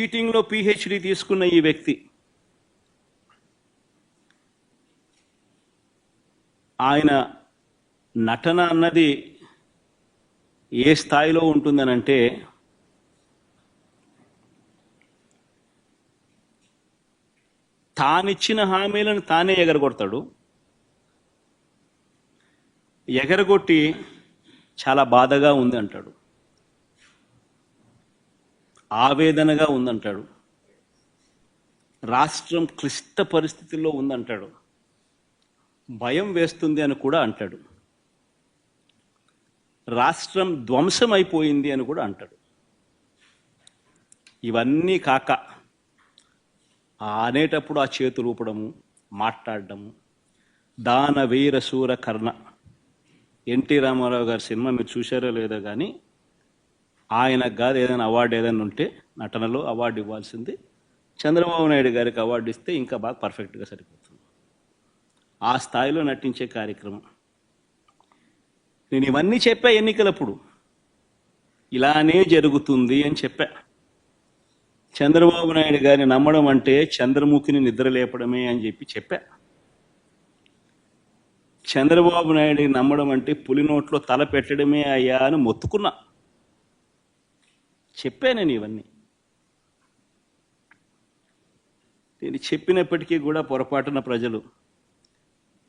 చీటింగ్లో PhD తీసుకున్న ఈ వ్యక్తి ఆయన నటన అన్నది ఏ స్థాయిలో ఉంటుందనంటే తానిచ్చిన హామీలను తానే ఎగరగొడతాడు. ఎగరగొట్టి చాలా బాధగా ఉంది అంటాడు ఆవేదనగా ఉందంటాడు. రాష్ట్రం క్లిష్ట పరిస్థితుల్లో ఉందంటాడు. భయం వేస్తుంది అని కూడా అంటాడు. రాష్ట్రం ధ్వంసం అయిపోయింది అని కూడా అంటాడు. ఇవన్నీ కాక ఆ అనేటప్పుడు ఆ చేతులు ఊపడము మాట్లాడడము దాన వీర శూర కర్ణ ఎన్టీ రామారావు గారి సినిమా మీరు చూశారో లేదో కానీ ఆయనకు కాదు ఏదైనా అవార్డు ఏదైనా ఉంటే నటనలో అవార్డు ఇవ్వాల్సింది. చంద్రబాబు నాయుడు గారికి అవార్డు ఇస్తే ఇంకా బాగా పర్ఫెక్ట్గా సరిపోతుంది. ఆ స్థాయిలో నటించే కార్యక్రమం. నేను ఇవన్నీ చెప్పా ఎన్నికలప్పుడు. ఇలానే జరుగుతుంది అని చెప్పా. చంద్రబాబు నాయుడు గారిని నమ్మడం అంటే చంద్రముఖిని నిద్ర లేపడమే అని చెప్పి చెప్పా. చంద్రబాబు నాయుడిని నమ్మడం అంటే పులి నోట్లో తల పెట్టడమే అయ్యా అని మొత్తుకున్నా. చెప్పా నేను ఇవన్నీ. నేను చెప్పినప్పటికీ కూడా పొరపాటున ప్రజలు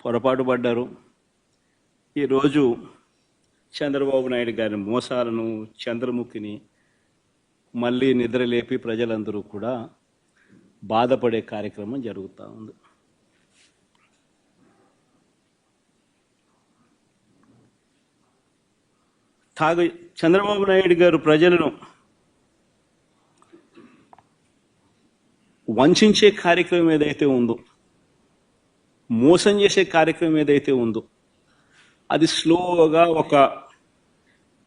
పొరపాటు పడ్డారు. ఈరోజు చంద్రబాబు నాయుడు గారి మోసాలను చంద్రముఖిని మళ్ళీ నిద్రలేపి ప్రజలందరూ కూడా బాధపడే కార్యక్రమం జరుగుతూ ఉంది. తాగు చంద్రబాబు నాయుడు గారు ప్రజలను వంచే కార్యక్రమం ఏదైతే ఉందో మోసం చేసే కార్యక్రమం ఏదైతే ఉందో అది స్లోగా ఒక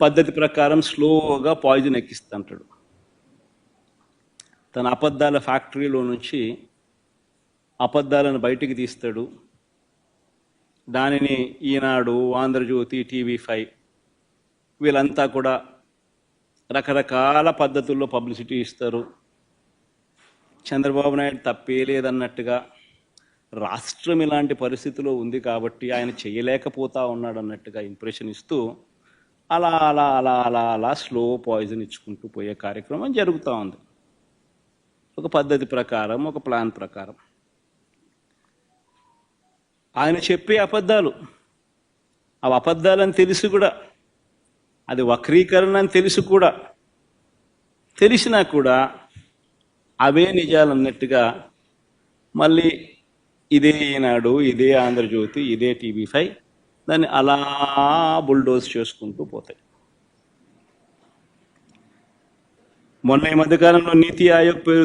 పద్ధతి ప్రకారం స్లోగా పాయిజన్ ఎక్కిస్తుంటాడు తన అబద్ధాల ఫ్యాక్టరీలో నుంచి అబద్ధాలను బయటికి తీస్తాడు. దానిని ఈనాడు ఆంధ్రజ్యోతి టీవీ ఫైవ్ వీళ్ళంతా కూడా రకరకాల పద్ధతుల్లో పబ్లిసిటీ ఇస్తారు. చంద్రబాబు నాయుడు తప్పే లేదన్నట్టుగా రాష్ట్రం ఇలాంటి పరిస్థితిలో ఉంది కాబట్టి ఆయన చేయలేకపోతా ఉన్నాడు అన్నట్టుగా ఇంప్రెషన్ ఇస్తూ అలా అలా అలా అలా అలా స్లో పాయిజన్ ఇచ్చుకుంటూ పోయే కార్యక్రమం జరుగుతూ ఉంది. ఒక పద్ధతి ప్రకారం ఒక ప్లాన్ ప్రకారం. ఆయన చెప్పే అబద్ధాలు ఆ అబద్ధాలని తెలిసి కూడా అది వక్రీకరణ అని తెలిసి కూడా తెలిసినా కూడా అవే నిజాలన్నట్టుగా మళ్ళీ ఇదే ఈనాడు ఇదే ఆంధ్రజ్యోతి ఇదే టీవీ ఫైవ్ దాన్ని అలా బుల్డోజ్ చేసుకుంటూ పోతాయి. మొన్న ఈ మధ్యకాలంలో నీతి ఆయోగ్ పేరు